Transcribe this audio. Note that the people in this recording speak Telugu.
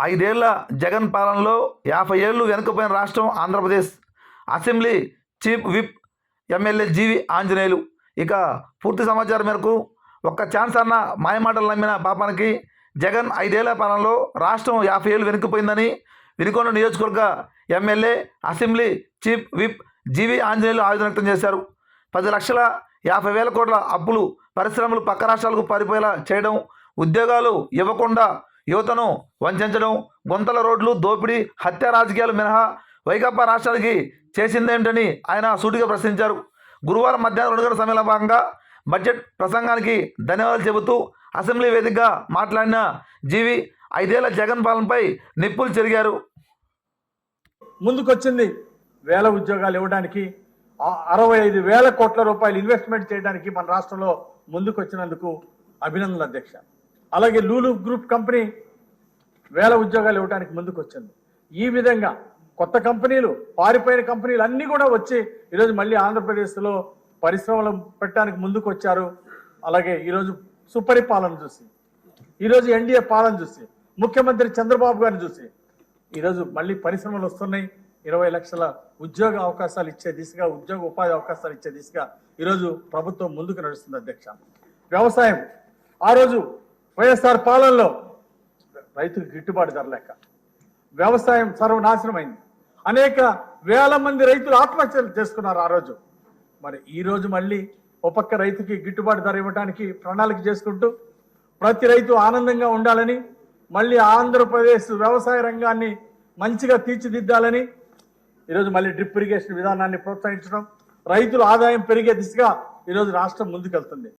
ఐదేళ్ళ జగన్ పాలనలో యాభై ఏళ్ళు వెనుకపోయిన రాష్ట్రం Andhra Pradesh. Assembly chief whip MLA G V Anjaneyulu. ఇక పూర్తి సమాచారం మేరకు ఒక్క ఛాన్స్ అన్న మాయమాటలు నమ్మిన పాపానికి జగన్ ఐదేళ్ళ పాలనలో రాష్ట్రం యాభై ఏళ్ళు వెనుకపోయిందని వినుకొండ నియోజకవర్గ MLA assembly chief whip G V Anjaneyulu ఆవేదన వ్యక్తం చేశారు. పది లక్షల యాభై వేల కోట్ల అప్పులు పరిశ్రమలు పక్క రాష్ట్రాలకు పారిపోయేలా చేయడం ఉద్యోగాలు ఇవ్వకుండా యువతను వంచడం గుంతల రోడ్లు దోపిడీ హత్య రాజకీయాలు మినహా వైకాపా రాష్ట్రానికి చేసిందేంటని ఆయన సూటిగా ప్రశ్నించారు. గురువారం మధ్యాహ్నం రెండు గంటల సమయంలో భాగంగా బడ్జెట్ ప్రసంగానికి ధన్యవాదాలు చెబుతూ అసెంబ్లీ వేదికగా మాట్లాడిన జీవి ఐదేళ్ళ జగన్ పాలనపై నిప్పులు చెరిగారు. ముందుకొచ్చింది వేల ఉద్యోగాలు ఇవ్వడానికి అరవై ఐదు వేల కోట్ల రూపాయలు ఇన్వెస్ట్మెంట్ చేయడానికి మన రాష్ట్రంలో ముందుకొచ్చినందుకు అభినందనలు అధ్యక్ష. అలాగే లూలు గ్రూప్ కంపెనీ వేల ఉద్యోగాలు ఇవ్వడానికి ముందుకు వచ్చింది ఈ విధంగా కొత్త కంపెనీలు పారిపోయిన కంపెనీలు అన్నీ కూడా వచ్చి ఈరోజు మళ్ళీ ఆంధ్రప్రదేశ్లో పరిశ్రమలు పెట్టడానికి ముందుకు వచ్చారు అలాగే ఈరోజు సుపరిపాలన చూసి ఈరోజు ఎన్డీఏ పాలన చూసి ముఖ్యమంత్రి చంద్రబాబు గారిని చూసి ఈరోజు మళ్ళీ పరిశ్రమలు వస్తున్నాయి. ఇరవై లక్షల ఉద్యోగ అవకాశాలు ఇచ్చే దిశగా ఉద్యోగ ఉపాధి అవకాశాలు ఇచ్చే దిశగా ఈరోజు ప్రభుత్వం ముందుకు నడుస్తుంది అధ్యక్ష. వ్యవసాయం ఆ రోజు వైఎస్ఆర్ పాలనలో రైతుకు గిట్టుబాటు ధర లేక వ్యవసాయం సర్వనాశనమైంది. అనేక వేల మంది రైతులు ఆత్మహత్యలు చేసుకున్నారు ఆ రోజు. మరి ఈరోజు మళ్ళీ ఒక రైతుకి గిట్టుబాటు ధర ఇవ్వడానికి ప్రణాళిక చేసుకుంటూ ప్రతి రైతు ఆనందంగా ఉండాలని మళ్ళీ ఆంధ్రప్రదేశ్ వ్యవసాయ రంగాన్ని మంచిగా తీర్చిదిద్దాలని ఈరోజు మళ్ళీ డ్రిప్ ఇరిగేషన్ విధానాన్ని ప్రోత్సహించడం రైతుల ఆదాయం పెరిగే దిశగా ఈరోజు రాష్ట్రం ముందుకెళ్తుంది.